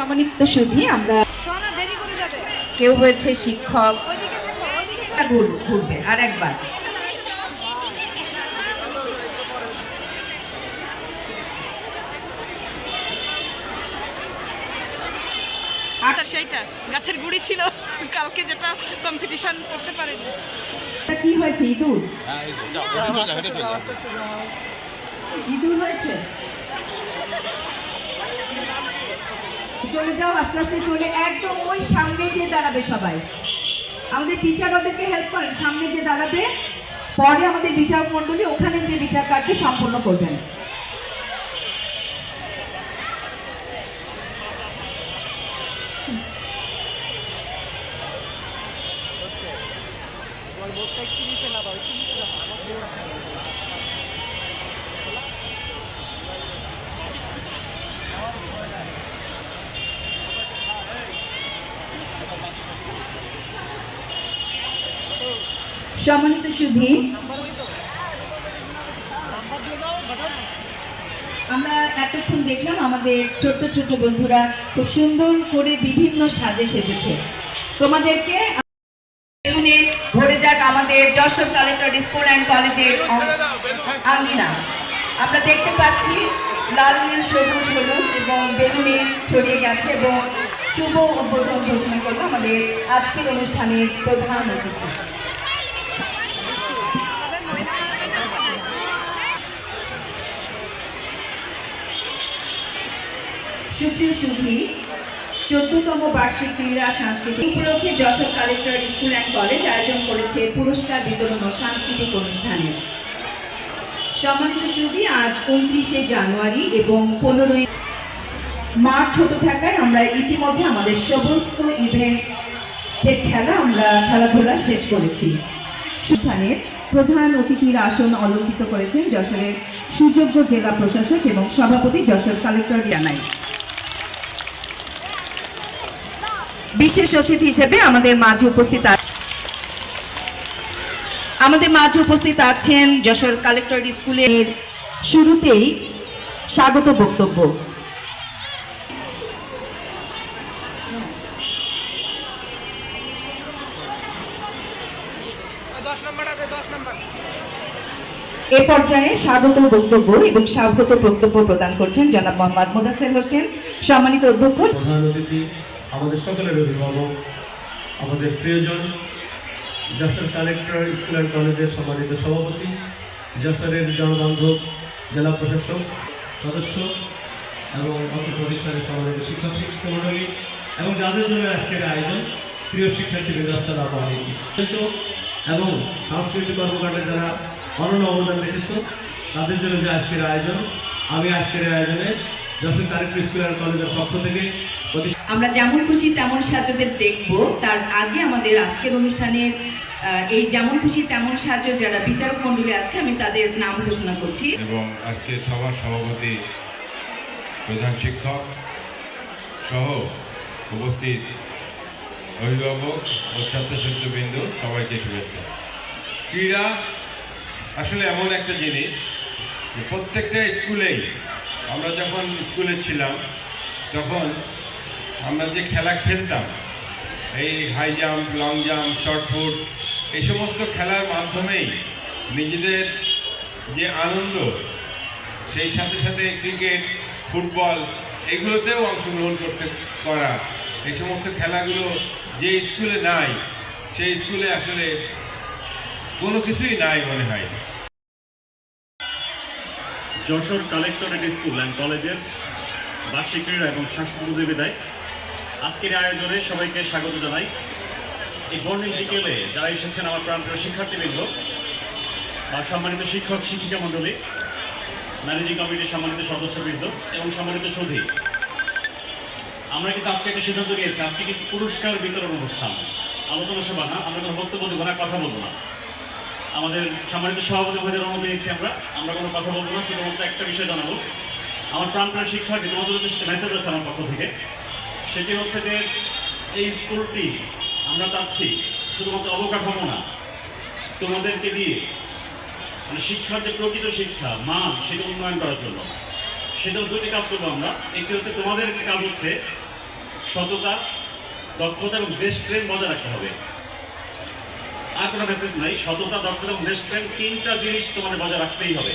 সম্মানিত সুধী আমরা কেউ হয়েছে শিক্ষক। ঘুরবে আর একবার। সেইটা গাছের গুড়ি ছিল কালকে যেটা কম্পিটিশন করতে পারেনি। এটা কি হয়েছে ইঁদুর? হ্যাঁ। ইঁদুর হয়েছে? চলে যাও, আস্তে আস্তে চলে, একদম ওই সামনে যে দাঁড়াবে সবাই। আমাদের টিচার ওদেরকে হেল্প করেন, সামনে যে দাঁড়াবে, পরে আমাদের বিচার মণ্ডলী ওখানে যে বিচার কার্য সম্পন্ন করবেন। সম্মানিত সুধী, আমরা এতক্ষণ দেখলাম আমাদের ছোট্ট ছোট্ট বন্ধুরা খুব সুন্দর করে বিভিন্ন সাজে সেজেছে। তোমাদেরকে বেলুনে ভরে যাক আমাদের যশোর কালেক্টর স্কুল অ্যান্ড কলেজের আঙ্গিনা। আমরা দেখতে পাচ্ছি লাল নীল, সবুজ, হলুদ এবং বেলুনে ছড়িয়ে গেছে এবং শুভ উদ্বোধন ঘোষণা করব আমাদের আজকের অনুষ্ঠানের প্রধান অতিথি। সুপ্রিয় সুধী চোদ্দতম বার্ষিক ক্রীড়া সাংস্কৃতিক উপলক্ষে Jashore collector school and college আয়োজন করেছে পুরস্কার বিতরণ ও সাংস্কৃতিক অনুষ্ঠানের সম্মানিত সুধী আজ উনত্রিশে জানুয়ারি এবং পনেরোই মাঠ ছোট থাকায় আমরা ইতিমধ্যে আমাদের সমস্ত ইভেন্টের খেলা আমরা খেলাধুলা শেষ করেছি। সুস্থানের প্রধান অতিথির আসন অলঙ্কিত করেছেন যশোরের সুযোগ্য জেলা প্রশাসক এবং সভাপতি যশোর কালেক্টর জানাই। বিশেষ অতিথি হিসেবে আমাদের মাঝে উপস্থিত আমাদের মাঝে উপস্থিত আছেন যশোর কালেক্টর স্কুলের শুরুতেই স্বাগত বক্তব্য। এ পর্যায়ে স্বাগত বক্তব্য এবং স্বাগত বক্তব্য প্রদান করছেন জনাব মোহাম্মদ মুদাসের হোসেন, সম্মানিত অধ্যক্ষ। প্রধান অতিথি আমাদের সকলের অভিভাবক, আমাদের প্রিয়জন, যশোর কালেক্টর স্কুল অ্যান্ড কলেজের সম্মানিত সভাপতি, যশোরের জনবান্ধব, জেলা প্রশাসক, সদস্য এবং অত্র প্রতিষ্ঠানের সম্মানিত শিক্ষক শিক্ষক মণ্ডলী এবং যাদের জন্য আজকের আয়োজন, প্রিয় শিক্ষার্থীবৃন্দ, আসসালামু আলাইকুম। এবং সাংস্কৃতিক কর্মকাণ্ডে যারা অনন্য অবদান রেখেছ, তাদের জন্য যে আজকের আয়োজন, আমি আজকের আয়োজনে যশোর স্কুল অ্যান্ড কলেজের পক্ষ থেকে আমরা যেমন খুশি তেমন সাজদের দেখব। তার আগে আমাদের আজকের অনুষ্ঠানের আহ, এই যেমন খুশি তেমন সাজ যারা বিচারক মণ্ডলী আছে আমি তাদের নাম ঘোষণা করছি। এবং আজকে সভার সভাপতি প্রধান শিক্ষক সহ উপস্থিত অভিভাবক ও ছাত্রছাত্রবৃন্দ সবাইকে শুভেচ্ছা। ক্রীড়া আসলে এমন একটা জিনিস যে প্রত্যেকটা স্কুলেই আমরা যখন স্কুলে ছিলাম, তখন আমরা যে খেলা খেলতাম, এই high jump long jump shot put এই সমস্ত খেলার মাধ্যমেই নিজেদের যে আনন্দ, সেই সাথে সাথে ক্রিকেট ফুটবল এগুলোতেও অংশগ্রহণ করতে করা, এই সমস্ত খেলাগুলো যে স্কুলে নাই, সেই স্কুলে আসলে কোনো কিছুই নাই মনে হয়। যশোর কালেক্টরেট স্কুল অ্যান্ড কলেজের বার্ষিক ক্রীড়া এবং সাংস্কৃতিক প্রতিযোগিতায় আজকের আয়োজনে সবাইকে স্বাগত জানাই। এই বর্ণিল বিকেলে যারা এসেছেন আমার প্রান্তীয় শিক্ষার্থীবৃন্দ বা সম্মানিত শিক্ষক, শিক্ষিকা মণ্ডলী ম্যানেজিং কমিটির সম্মানিত সদস্যবৃন্দ এবং সম্মানিত সুধী আমরা কিন্তু আজকে একটা সিদ্ধান্ত নিয়েছি, আজকে কিন্তু পুরস্কার বিতরণ অনুষ্ঠান। আলোচনা সভা না, আমরা কোনো বক্তব্য দেবো না, কথা বলব না। আমাদের সম্মানিত সভাপতি মহোদয়ের অনুমতি নিয়েছি আমরা। আমরা কোনো কথা বলব না, শুধুমাত্র একটা বিষয় জানাব। আমার প্রাণপ্রাণ শিক্ষার্থী তোমাদের মেসেজ আছে আমার পক্ষ থেকে। সেটি হচ্ছে যে, এই স্কুলটি আমরা চাচ্ছি শুধুমাত্র অবকাঠামো না, তোমাদেরকে দিয়ে মানে শিক্ষার যে প্রকৃত শিক্ষা, মান, সেটা উন্নয়ন করার জন্য। সেজন্য দুটি কাজ করব আমরা। একটি হচ্ছে তোমাদের কাজ হচ্ছে সততা, দক্ষতা এবং দেশপ্রেম বজায় রাখতে হবে। আর কোনো মেসেজ নাই। সততা দক্ষতা দেশপ্রেম তিনটা জিনিস তোমাদের বজায় রাখতেই হবে।